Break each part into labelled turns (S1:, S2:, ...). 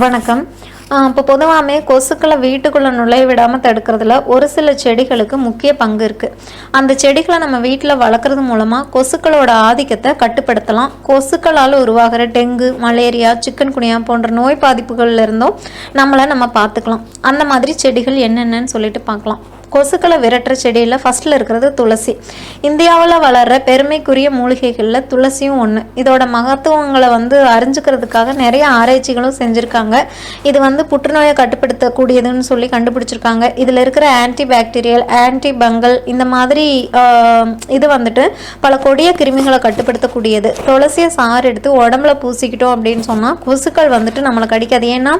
S1: வணக்கம். இப்போ பொதுவாகவே கொசுக்களை வீட்டுக்குள்ளே நுழைய விடாமல் தடுக்கிறதுல ஒரு சில செடிகளுக்கு முக்கிய பங்கு இருக்குது அந்த செடிகளை நம்ம வீட்டில் வளர்க்குறது மூலமாக கொசுக்களோட ஆதிக்கத்தை கட்டுப்படுத்தலாம். கொசுக்களால் உருவாகிற டெங்கு மலேரியா சிக்கன் குனியா போன்ற நோய் பாதிப்புகள்ல இருந்தும் நம்மளை நம்ம பார்த்துக்கலாம். அந்த மாதிரி செடிகள் என்னென்னன்னு சொல்லிட்டு பார்க்கலாம். கொசுக்களை விரட்டுற செடியில் ஃபஸ்ட்டில் இருக்கிறது துளசி. இந்தியாவில் வளர்கிற பெருமைக்குரிய மூலிகைகளில் துளசியும் ஒன்று இதோட மகத்துவங்களை வந்து அறிஞ்சுக்கிறதுக்காக நிறைய ஆராய்ச்சிகளும் செஞ்சுருக்காங்க. இது வந்து புற்றுநோயை கட்டுப்படுத்தக்கூடியதுன்னு சொல்லி கண்டுபிடிச்சிருக்காங்க. இதில் இருக்கிற ஆன்டி பாக்டீரியல் ஆன்டி பங்கல் இந்த மாதிரி இது வந்துட்டு பல கொடிய கிருமிகளை கட்டுப்படுத்தக்கூடியது. துளசியை சாறு எடுத்து உடம்புல பூசிக்கிட்டோம் அப்படின்னு சொன்னால் கொசுக்கள் வந்துட்டு நம்மளை கடிக்காது. ஏன்னா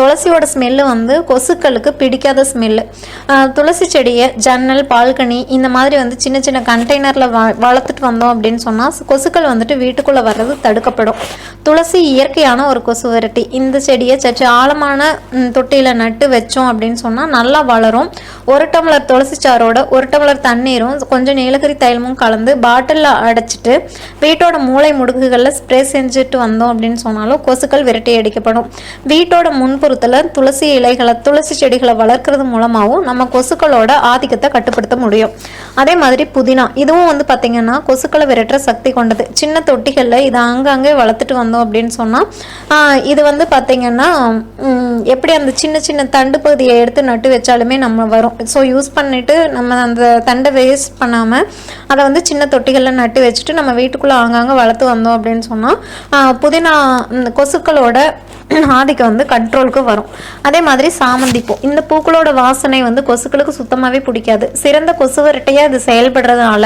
S1: துளசியோட ஸ்மெல்லு வந்து கொசுக்களுக்கு பிடிக்காத ஸ்மெல்லு துளசி செடியை ஜன்னல் பால்கனி இந்த மாதிரி வந்து சின்ன சின்ன கண்டெய்னரில் வ வளர்த்துட்டு வந்தோம் அப்படின்னு சொன்னால் கொசுக்கள் வந்துட்டு வீட்டுக்குள்ளே வர்றது தடுக்கப்படும். துளசி இயற்கையான ஒரு கொசு விரட்டி இந்த செடியை சற்று ஆழமான தொட்டியில் நட்டு வச்சோம் அப்படின்னு சொன்னால் நல்லா வளரும். ஒரு டம்ளர் துளசி சாரோட ஒரு டம்ளர் தண்ணீரும் கொஞ்சம் நீலகிரி தைலமும் கலந்து பாட்டிலில் அடைச்சிட்டு வீட்டோட மூளை முடுக்குகளில் ஸ்ப்ரே செஞ்சுட்டு வந்தோம் அப்படின்னு சொன்னாலும் கொசுக்கள் விரட்டி அடிக்கப்படும். வீட்டோட முன்புறத்தில் துளசி இலைகளை துளசி செடிகளை வளர்க்கறது மூலமாகவும் நம்ம கொசு கொசுக்களோட ஆதிக்கத்தை கட்டுப்படுத்த முடியும். அதே மாதிரி புதினா. இதுவும் வந்து பார்த்திங்கன்னா கொசுக்களை விரட்டுற சக்தி கொண்டது. சின்ன தொட்டிகளில் இதை அங்கங்கே வளர்த்துட்டு வந்தோம் அப்படின்னு சொன்னால் இது வந்து பார்த்திங்கன்னா எப்படி அந்த சின்ன சின்ன தண்டு பகுதியை எடுத்து நட்டு வச்சாலுமே நம்ம வரும். ஸோ யூஸ் பண்ணிவிட்டு நம்ம அந்த தண்டை வேஸ்ட் பண்ணாமல் அதை வந்து சின்ன தொட்டிகளில் நட்டு வச்சுட்டு நம்ம வீட்டுக்குள்ளே ஆங்காங்கே வளர்த்து வந்தோம் அப்படின்னு சொன்னால் புதினா கொசுக்களோட ஆதிக்கம் வந்து கண்ட்ரோலுக்கு வரும். அதே மாதிரி சாமந்தி பூ இந்த பூக்களோட வாசனை வந்து கொசுக்கள் கொசுக்களுக்கு சுத்தமாகவே பிடிக்காது. சிறந்த கொசு விரட்டையாக இது செயல்படுறதுனால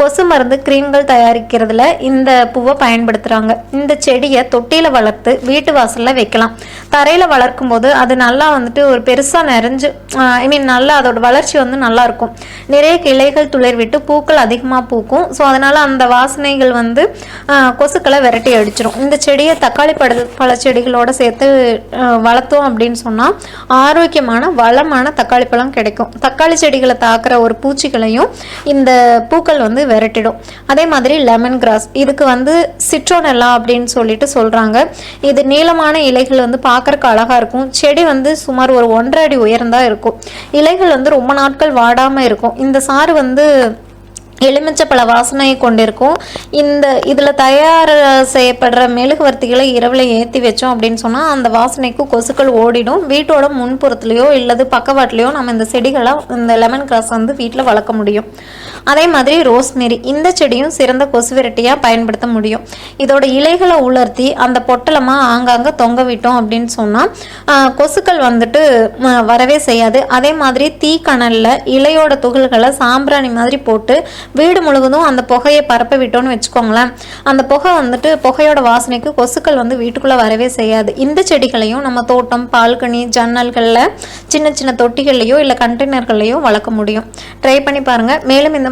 S1: கொசு மருந்து கிரீம்கள் தயாரிக்கிறதுல இந்த பூவை பயன்படுத்துகிறாங்க இந்த செடியை தொட்டியில் வளர்த்து வீட்டு வாசலில் வைக்கலாம். தரையில் வளர்க்கும் போது அது நல்லா வந்துட்டு ஒரு பெருசாக நிறைஞ்சு ஐ மீன் நல்லா அதோட வளர்ச்சி வந்து நல்லா இருக்கும். நிறைய கிளைகள் துளிர் விட்டு பூக்கள் அதிகமாக பூக்கும். ஸோ அதனால் அந்த வாசனைகள் வந்து கொசுக்களை விரட்டி அடிச்சிடும் இந்த செடியை தக்காளி பழ பழ சேர்த்து வளர்த்தோம் அப்படின்னு சொன்னால் ஆரோக்கியமான வளமான தக்காளி பழம் கிடைக்கும். தக்காளி செடிகளை தாக்குற ஒரு பூச்சிகளையும் இந்த பூக்கள் வந்து விரட்டிடும். அதே மாதிரி லெமன் கிராஸ் இதுக்கு வந்து சிட்ரோனெல்லா அப்படின்னு சொல்லிட்டு சொல்கிறாங்க இது நீளமான இலைகள் வந்து பார்க்கறக்கு அழகாக இருக்கும். செடி வந்து சுமார் ஒரு ஒன்றரை அடி உயர்ந்தா இருக்கும். இலைகள் வந்து ரொம்ப நாட்கள் வாடாமல் இருக்கும். இந்த சாறு வந்து எலுமிச்சப்பழ வாசனையை கொண்டிருக்கும். இந்த இதில் தயார் செய்யப்படுற மெழுகுவர்த்திகளை இரவில் ஏற்றி வச்சோம் அப்படின்னு சொன்னால் அந்த வாசனைக்கு கொசுக்கள் ஓடிடும். வீட்டோட முன்புறத்துலையோ இல்லது பக்கவாட்டிலையோ நம்ம இந்த செடிகளை இந்த லெமன் கிராஸ் வந்து வீட்டில் வளர்க்க முடியும். அதே மாதிரி ரோஸ்மெரி இந்த செடியும் சிறந்த கொசு விரட்டியாக பயன்படுத்த முடியும். இதோட இலைகளை உலர்த்தி அந்த பொட்டலமாக ஆங்காங்கே தொங்க விட்டோம் அப்படின்னு சொன்னால் கொசுக்கள் வந்துட்டு வரவே செய்யாது. அதே மாதிரி தீக்கணலில் இலையோட துகள்களை சாம்பிராணி மாதிரி போட்டு வீடு முழுவதும் அந்த புகையை பரப்ப விட்டோம்னு வச்சுக்கோங்களேன். அந்த புகை வந்துட்டு புகையோட வாசனைக்கு கொசுக்கள் வந்து வீட்டுக்குள்ளே வரவே செய்யாது. இந்த செடிகளையும் நம்ம தோட்டம் பால்கனி ஜன்னல்களில் சின்ன சின்ன தொட்டிகள்லையோ இல்லை கண்டெய்னர்கள்லையோ வளர்க்க முடியும். ட்ரை பண்ணி பாருங்கள் மேலும் இந்த